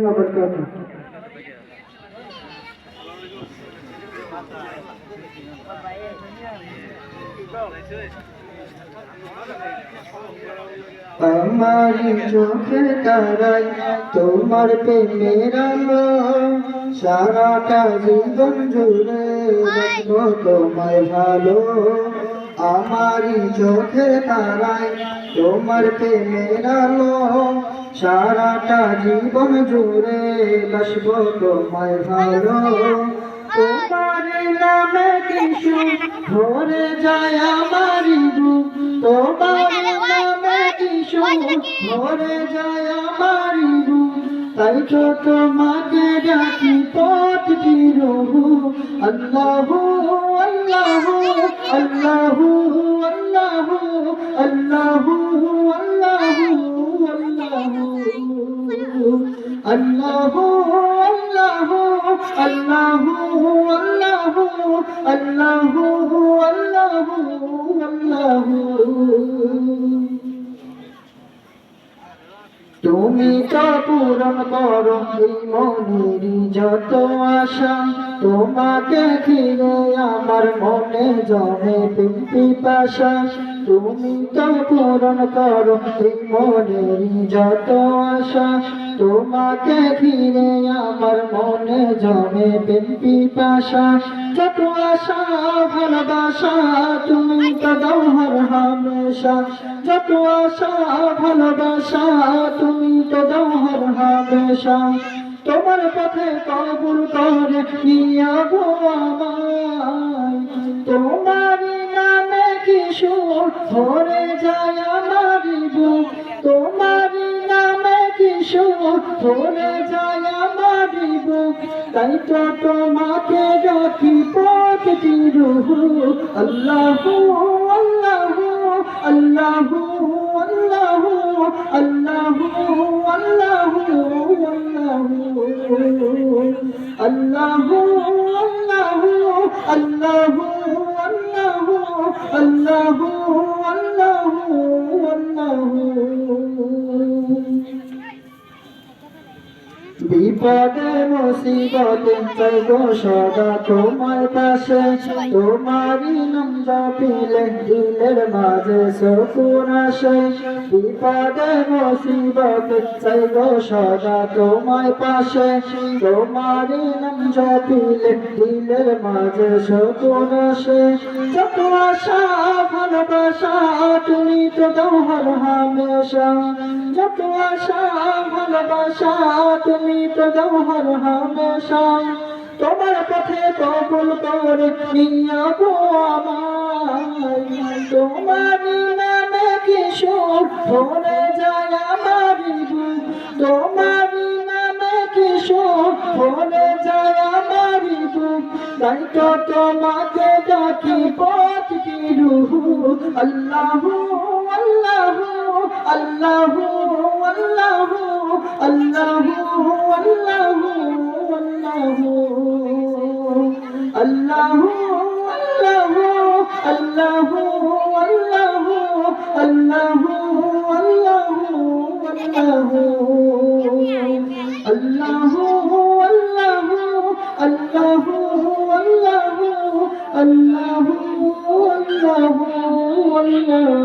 وبركاته আমারি চোখের তারাই তোমার প্রেমের আলো সারাটা জীবন জুড়ে রাখবো তোমায় ভালো আমারি চোখের তারাই তোমার প্রেমের আলো সারাটা জীবন জুড়ে বাসবো তোমায় ভালো। তোমার নামে কিছু ভরে যায় আমারি তোমার নামে কিছু ভরে যায় আমারি তাই তো তোমাকে ডাকি পথ রহু আল্লাহ আল্লাহ আল্লাহ আল্লাহ আল্লাহ আল্লাহ আল্লাহ আল্লাহ আল্লাহ আল্লাহ। তুমি তো পূরণ করো এই মনের যত আশা, তোমাকে ঘিরে আমার মনে জমে পিম্পি পাশা তুমি তো পূরণ করো এই মনের যত আশা তোমাকে ঘিরে আমার মনে জমে পিম্পি পাশা যত আশা, ভালোবাসা, তুমি তো হর হামেশা। যত আশা, ভালোবাসা, তুমি তো হর হামেশা। তোমার পথে কবুল করে নিয়া গো আমায়। তোমার নামে কিশোর ভরে যায় আমার বুক? তোমার কিশোর ভরে যায় আমার বুক তাই তো তোমাকে ডাকি পথ রুহু আল্লাহ আল্লাহ আল্লাহ আল্লাহ আল্লাহ আল্লাহ আল্লাহ আল্লাহ আল্লাহ আল্লাহ আল্লাহ আল্লাহ বিপদে মুসিবতে চাইব সদা তোমার পাশে। তোমারই নাম জপিলে দিলের মাঝে সকুন আসে। বিপদে মুসিবতে চাইব সদা তোমার পাশে। তোমারই নাম জপিলে দিলের মাঝে সকুন আসে। যত আশা, ভালোবাসা, তুমি তো দাও হামেশা। যত আশা, ভালোবাসা, তুমি তো দাও হর হামেশা তোমার পথে কবুল করে নিয়া গো আমায়। তোমার নামে কিশোর ভরে যায় আমার তোমার নামে কিশোর ভরে যায় আমার তাই তো তোমাকে ডাকি পথ কি রুহু আল্লাহ আল্লাহ আল্লাহ। الله والله والله الله والله الله والله الله والله والله الله والله الله والله الله والله والله